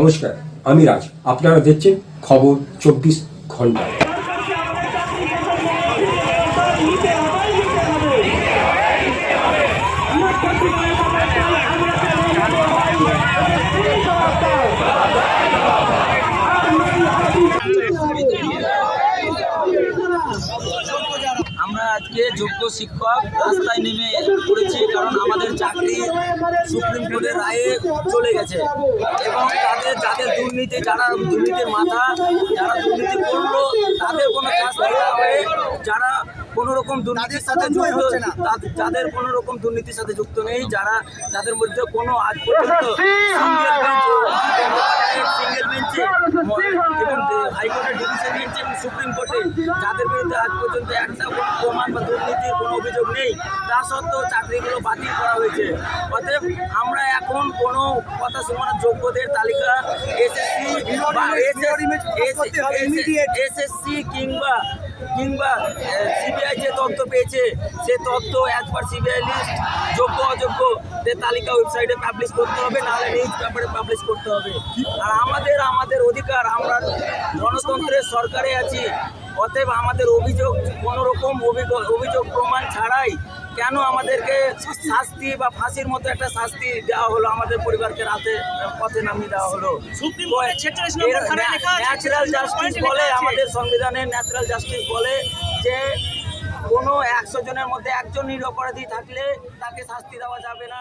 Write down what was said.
নমস্কার, আমি রাজ। আপনারা দেখছেন খবর চব্বিশ ঘণ্টা। আমরা আজকে যোগ্য শিক্ষক রাস্তায় নেমে পড়েছি, কারণ আমাদের চাকরি সুপ্রিম কোর্টের রায়ে চলে গেছে। এবং তাদের যাদের দুর্নীতি যারা দুর্নীতির মাথা যারা দুর্নীতি করল তাদের কোনো শাস্তি না হয়ে যারা কোনো রকম দুর্নীতির সাথে যুক্ত তা- যাদের কোনো রকম দুর্নীতির সাথে যুক্ত নেই যারা যাদের মধ্যে কোনো আজ পর্যন্ত এবং হাইকোর্টের ডিভিশন বেঞ্চে এবং সুপ্রিম কোর্টে যাদের বিরুদ্ধে আজ পর্যন্ত একটা প্রমাণ বা দুর্নীতির কোনো অভিযোগ নেই তা সত্ত্বেও চাকরিগুলো বাতিল করা হয়েছে। অতএব আমরা এখন কোনো কথা শোনার যোগ্যদের তালিকা বা এসএসসি কিংবা কিংবা সিবিআই যে তথ্য পেয়েছে, সে তথ্য অ্যাজ পার সিবিআই লিস্ট যোগ্য, অযোগ্য যে তালিকা ওয়েবসাইটে পাবলিশ করতে হবে, নাহলে নিউজ পেপারে পাবলিশ করতে হবে। আর আমাদের আমাদের অধিকার, আমরা গণতন্ত্রের সরকারে আছি অতএব আমাদের অভিযোগ কোনো রকম অভিযোগ প্রমাণ ছাড়াই কেন আমাদেরকে শাস্তি বা ফাঁসির মতো একটা শাস্তি দেওয়া হলো আমাদের পরিবারকে রাতে পথে নামিয়ে দেওয়া হলো? ন্যাচারাল জাস্টিস বলে আমাদের সংবিধানে ন্যাচারাল জাস্টিস বলে যে কোনো একশো জনের মধ্যে একজন নিরপরাধী থাকলে তাকে শাস্তি দেওয়া যাবে না।